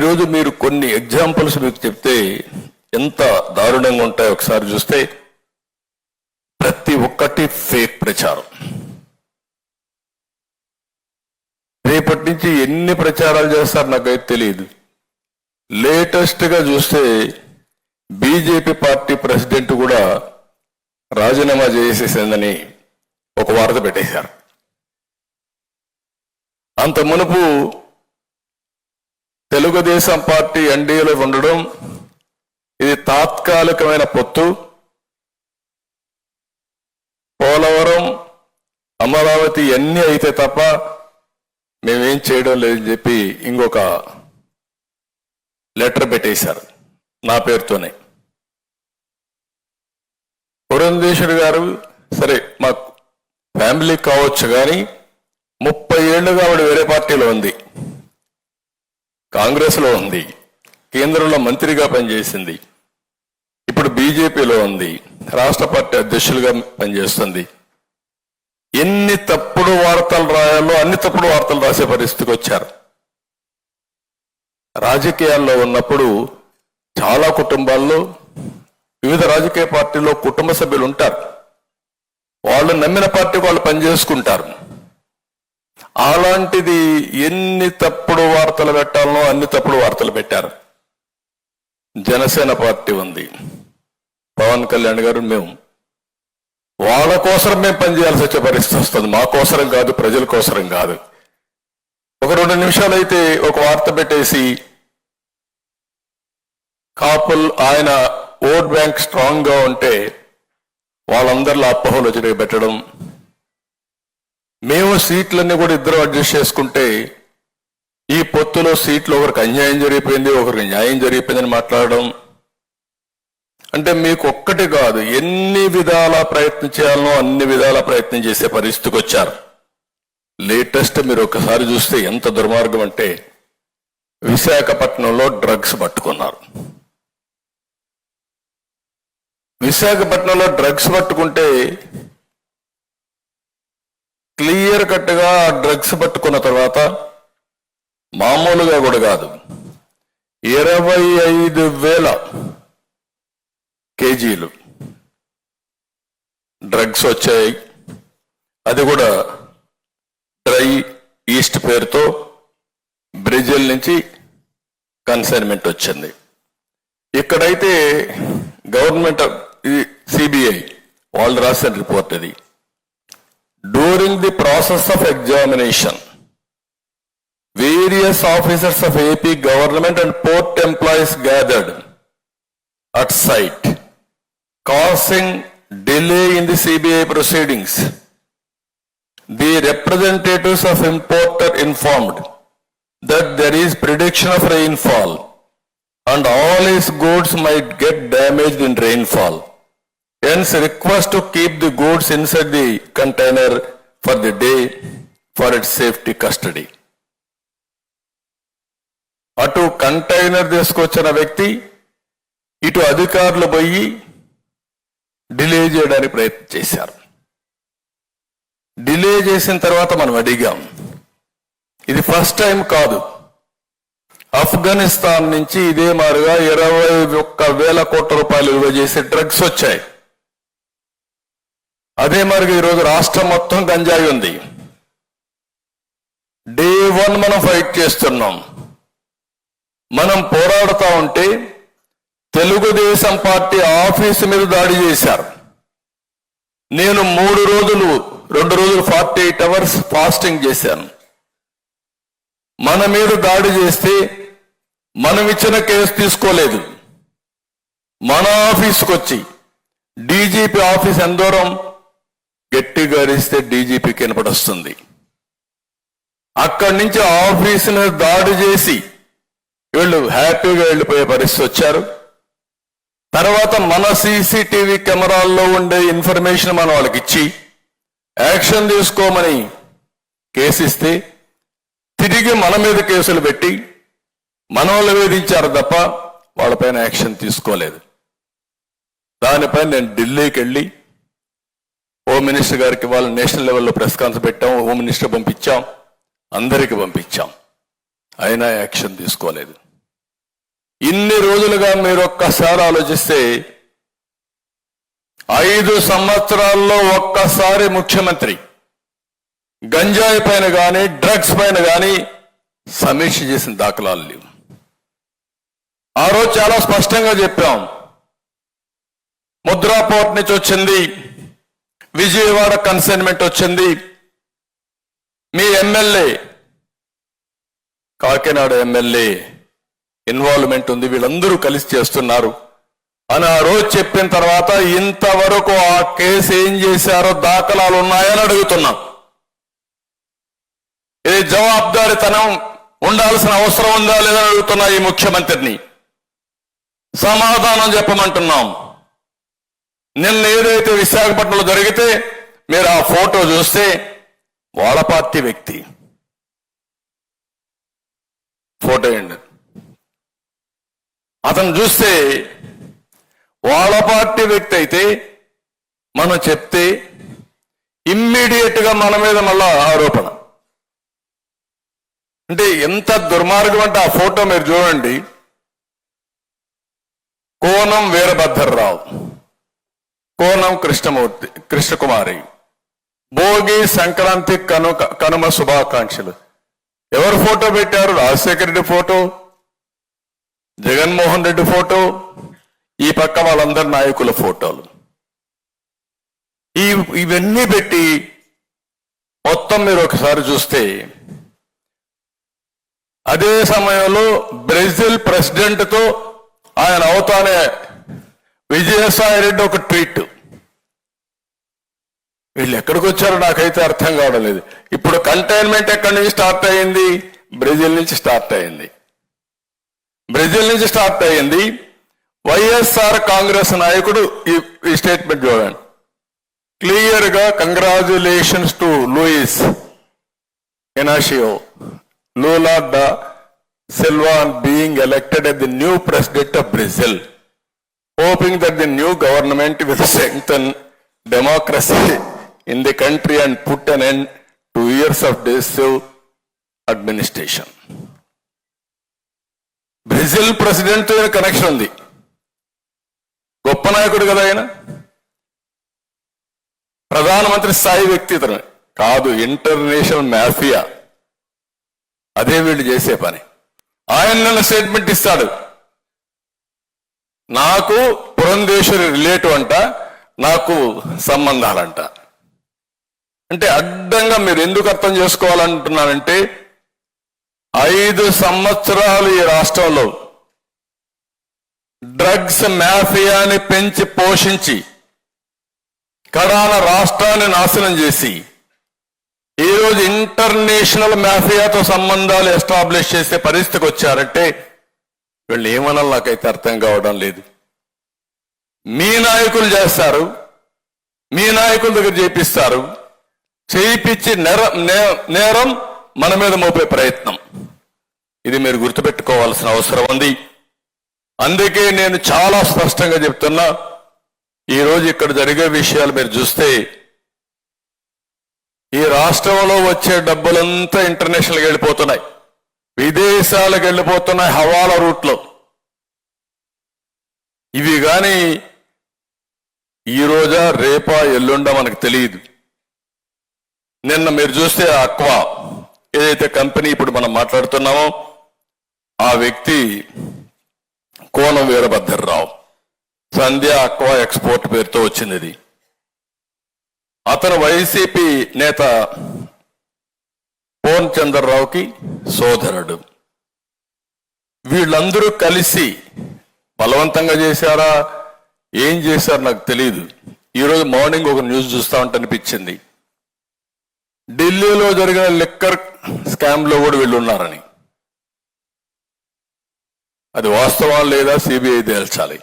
ఈరోజు మీరు కొన్ని ఎగ్జాంపుల్స్ మీకు చెప్తే ఎంత దారుణంగా ఉంటాయో ఒకసారి చూస్తే ప్రతి ఒక్కటి ఫేక్ ప్రచారం. రేపటి నుంచి ఎన్ని ప్రచారాలు చేస్తారు నాకైతే తెలియదు. లేటెస్ట్గా చూస్తే బీజేపీ పార్టీ ప్రెసిడెంట్ కూడా రాజీనామా చేసేసిందని ఒక వార్త పెట్టేశారు. అంత మునుపు తెలుగుదేశం పార్టీ ఎన్డీఏలో ఉండడం ఇది తాత్కాలికమైన పొత్తు. పోలవరం అమరావతి ఎన్ని అయితే తప్ప మేమేం చేయడం లేదని చెప్పి ఇంకొక లెటర్ పెట్టేశారు నా పేరుతోనే. పురంధేశ్వరి గారు సరే మా ఫ్యామిలీ కావచ్చు కానీ ముప్పై ఏళ్ళుగా ఆవిడ వేరే పార్టీలో ఉంది. కాంగ్రెస్లో ఉంది కేంద్రంలో మంత్రిగా పనిచేసింది ఇప్పుడు బీజేపీలో ఉంది రాష్ట్ర పార్టీ అధ్యక్షులుగా పనిచేస్తుంది. ఎన్ని తప్పుడు వార్తలు రాయాలో అన్ని తప్పుడు వార్తలు రాసే పరిస్థితికి వచ్చారు. రాజకీయాల్లో ఉన్నప్పుడు చాలా కుటుంబాల్లో వివిధ రాజకీయ పార్టీలో కుటుంబ సభ్యులు ఉంటారు. వాళ్ళు నమ్మిన పార్టీ వాళ్ళు పనిచేసుకుంటారు. అలాంటిది ఎన్ని తప్పుడు వార్తలు పెట్టాలనో అన్ని తప్పుడు వార్తలు పెట్టారు. జనసేన పార్టీ ఉంది. పవన్ కళ్యాణ్ గారు మేము. వాళ్ళ కోసం మేము పనిచేయాల్సి వచ్చే పరిస్థితి వస్తుంది. మా కోసరం కాదు ప్రజల కోసరం కాదు. ఒక రెండు నిమిషాలు అయితే ఒక వార్త పెట్టేసి కాపుల్ ఆయన ఓట్ బ్యాంక్ స్ట్రాంగ్గా ఉంటే వాళ్ళందరిలో అపోహలు వచ్చి పెట్టడం. మేము సీట్లన్నీ కూడా ఇద్దరు అడ్జస్ట్ చేసుకుంటే ఈ పొత్తులో సీట్లు ఒకరికి అన్యాయం జరిగిపోయింది ఒకరికి న్యాయం జరిగిపోయిందని మాట్లాడడం. అంటే మీకు ఒక్కటి కాదు ఎన్ని విధాల ప్రయత్నం చేయాలనో అన్ని విధాల ప్రయత్నం చేసే పరిస్థితికి వచ్చారు. లేటెస్ట్ మీరు ఒకసారి చూస్తే ఎంత దుర్మార్గం అంటే విశాఖపట్నంలో డ్రగ్స్ పట్టుకున్నారు. విశాఖపట్నంలో డ్రగ్స్ పట్టుకుంటే క్లియర్ కట్గా డ్రగ్స్ పట్టుకున్న తర్వాత మామూలుగా కూడా కాదు. ఇరవై ఐదు వేల కేజీలు డ్రగ్స్ వచ్చాయి. అది కూడా డ్రై ఈస్ట్ పేరుతో బ్రెజిల్ నుంచి కన్సైన్మెంట్ వచ్చింది. ఇక్కడైతే గవర్నమెంట్ సిబిఐ వాళ్ళు రాసిన రిపోర్ట్ ఇది. During the process of examination various officers of AP government and port employees gathered at site, causing delay in the CBI proceedings. The representatives of importer informed that there is prediction of rainfall and all his goods might get damaged in rainfall. Hence, request to keep the goods inside the container for the day for its safety custody. అటు container తీసుకొచ్చిన వ్యక్తి ఇటు అధికారులు పోయి delay చేయడానికి ప్రయత్నం చేశారు. Delay చేసిన తర్వాత మనం అడిగాం ఇది ఫస్ట్ టైం కాదు. ఆఫ్ఘనిస్తాన్ నుంచి ఇదే మారుగా ఇరవై ఒక్క వేల కోట్ల రూపాయలు విలువ చేసే డ్రగ్స్ వచ్చాయి. అదే మారుగా ఈరోజు రాష్ట్రం మొత్తం గంజాయి ఉంది. డే వన్ మనం ఫైట్ చేస్తున్నాం. మనం పోరాడుతూ ఉంటే తెలుగుదేశం పార్టీ ఆఫీసు మీద దాడి చేశారు. నేను మూడు రోజులు రెండు రోజులు ఫార్టీ ఎయిట్ అవర్స్ ఫాస్టింగ్ చేశాను. మన మీద దాడి చేస్తే మనం ఇచ్చిన కేసు తీసుకోలేదు. మన ఆఫీసుకు వచ్చి డీజీపీ ఆఫీస్ ఎంత దూరం గట్టిగా అరిస్తే డీజీపీ కనపడొస్తుంది అక్కడి నుంచి ఆఫీసును దాడి చేసి వీళ్ళు హ్యాపీగా వెళ్ళిపోయే పరిస్థితి వచ్చారు. తర్వాత మన సీసీటీవీ కెమెరాల్లో ఉండే ఇన్ఫర్మేషన్ మనం వాళ్ళకి ఇచ్చి యాక్షన్ తీసుకోమని కేసు ఇస్తే తిరిగి మన మీద కేసులు పెట్టి మన వేధించారు తప్ప వాళ్ళపైన యాక్షన్ తీసుకోలేదు. దానిపై నేను ఢిల్లీకి వెళ్ళి హోమ్ మినిస్టర్ గారికి వాళ్ళ నేషనల్ లెవెల్లో ప్రెస్ కాన్ఫరెన్స్ పెట్టాం హోమ్ మినిస్టర్ పంపించాం అందరికి పంపించాం. అయినా యాక్షన్ తీసుకోలేదు. ఇన్ని రోజులుగా మీరు ఒక్కసారి ఆలోచిస్తే ఐదు సంవత్సరాల్లో ఒక్కసారి ముఖ్యమంత్రి గంజాయి పైన కానీ డ్రగ్స్ పైన కానీ సమీక్ష చేసిన దాఖలాలు లేవు. ఆ రోజు చాలా స్పష్టంగా చెప్పాం. ముద్రా పోర్ట్ నుంచి వచ్చింది విజయవాడ కన్సైన్మెంట్ వచ్చింది. మీ ఎమ్మెల్యే కాకినాడ ఎమ్మెల్యే ఇన్వాల్వ్మెంట్ ఉంది వీళ్ళందరూ కలిసి చేస్తున్నారు. అని ఆ రోజు చెప్పిన తర్వాత ఇంతవరకు ఆ కేసు ఏం చేశారో దాఖలాలు ఉన్నాయని అడుగుతున్నాం. ఇది జవాబుదారితనం ఉండాల్సిన అవసరం ఉందా లేదని అడుగుతున్నా ఈ ముఖ్యమంత్రిని. సమాధానం చెప్పమంటున్నాం. నిన్న ఏదైతే విశాఖపట్నంలో జరిగితే మీరు ఆ ఫోటో చూస్తే వాళ్ళ పార్టీ వ్యక్తి. ఫోటో ఏంటి అతను చూస్తే వాళ్ళ పార్టీ వ్యక్తి అయితే మనం చెప్తే ఇమ్మీడియట్గా మన మీద మళ్ళా ఆరోపణ. అంటే ఎంత దుర్మార్గం అంటే ఆ ఫోటో మీరు చూడండి. కోనం వీరభద్రరావు కోనం కృష్ణమూర్తి కృష్ణకుమారి భోగి సంక్రాంతి కనుక కనుమ శుభాకాంక్షలు. ఎవరు ఫోటో పెట్టారు? రాజశేఖర రెడ్డి ఫోటో జగన్మోహన్ రెడ్డి ఫోటో ఈ పక్క వాళ్ళందరి నాయకుల ఫోటోలు. ఈ ఇవన్నీ పెట్టి మొత్తం మీరు ఒకసారి చూస్తే అదే సమయంలో బ్రెజిల్ ప్రెసిడెంట్తో ఆయన అవుతానే విజయసాయి రెడ్డి ఒక ట్వీట్. వీళ్ళు ఎక్కడికి వచ్చారో నాకైతే అర్థం కావడం లేదు. ఇప్పుడు కంటైన్మెంట్ ఎక్కడి నుంచి స్టార్ట్ అయ్యింది? బ్రెజిల్ నుంచి స్టార్ట్ అయ్యింది. బ్రెజిల్ నుంచి స్టార్ట్ అయ్యింది. వైఎస్ఆర్ కాంగ్రెస్ నాయకుడు ఈ స్టేట్మెంట్ చూడండి. క్లియర్గా congratulations to Luiz Inacio Lula da Silva being elected at the new president of Brazil hoping that the new government will strengthen democracy. In the country and put an end to years of decisive administration. Brazil president connection ఉంది. గొప్ప నాయకుడు కదా ఆయన. ప్రధానమంత్రి స్థాయి వ్యక్తి ఇతను. కాదు ఇంటర్నేషనల్ మాఫియా అదే వీళ్ళు చేసే పని. ఆయన స్టేట్మెంట్ ఇస్తాడు. నాకు పురంధేశ్వరి రిలేటివ్ అంట నాకు సంబంధాలంట. అంటే అడ్డంగా మీరు ఎందుకు అర్థం చేసుకోవాలంటున్నారంటే ఐదు సంవత్సరాలు ఈ రాష్ట్రంలో డ్రగ్స్ మాఫియాని పెంచి పోషించి కడాన రాష్ట్రాన్ని నాశనం చేసి ఈరోజు ఇంటర్నేషనల్ మాఫియాతో సంబంధాలు ఎస్టాబ్లిష్ చేసే పరిస్థితికి వచ్చారంటే వీళ్ళు ఏమనాలి నాకైతే అర్థం కావడం లేదు. మీ నాయకులు చేస్తారు మీ నాయకుల దగ్గర చేపిస్తారు చేయిపించి నేరం నేరం మన మీద మోపే ప్రయత్నం. ఇది మీరు గుర్తుపెట్టుకోవాల్సిన అవసరం ఉంది. అందుకే నేను చాలా స్పష్టంగా చెప్తున్నా ఈరోజు ఇక్కడ జరిగే విషయాలు మీరు చూస్తే ఈ రాష్ట్రంలో వచ్చే డబ్బులంతా ఇంటర్నేషనల్కి వెళ్ళిపోతున్నాయి. విదేశాలకు వెళ్ళిపోతున్నాయి హవాలా రూట్లో. ఇవి కానీ ఈ రోజా రేపా ఎల్లుండా మనకు తెలియదు. నిన్న మీరు చూస్తే అక్వా ఏదైతే కంపెనీ ఇప్పుడు మనం మాట్లాడుతున్నామో ఆ వ్యక్తి కోనం వీరభద్రరావు. సంధ్య అక్వా ఎక్స్పోర్ట్ పేరుతో వచ్చింది ఇది. అతను వైసీపీ నేత పోన్ చంద్రరావుకి సోదరుడు. వీళ్ళందరూ కలిసి బలవంతంగా చేశారా? ఏం చేశారు నాకు తెలియదు ఈరోజు మార్నింగ్ ఒక న్యూస్ చూస్తా ఉంటే అనిపించింది. ఢిల్లీలో జరిగిన లిక్కర్ స్కామ్లో కూడా వీళ్ళు ఉన్నారని. అది వాస్తవం లేదా సిబిఐ తేల్చాలి.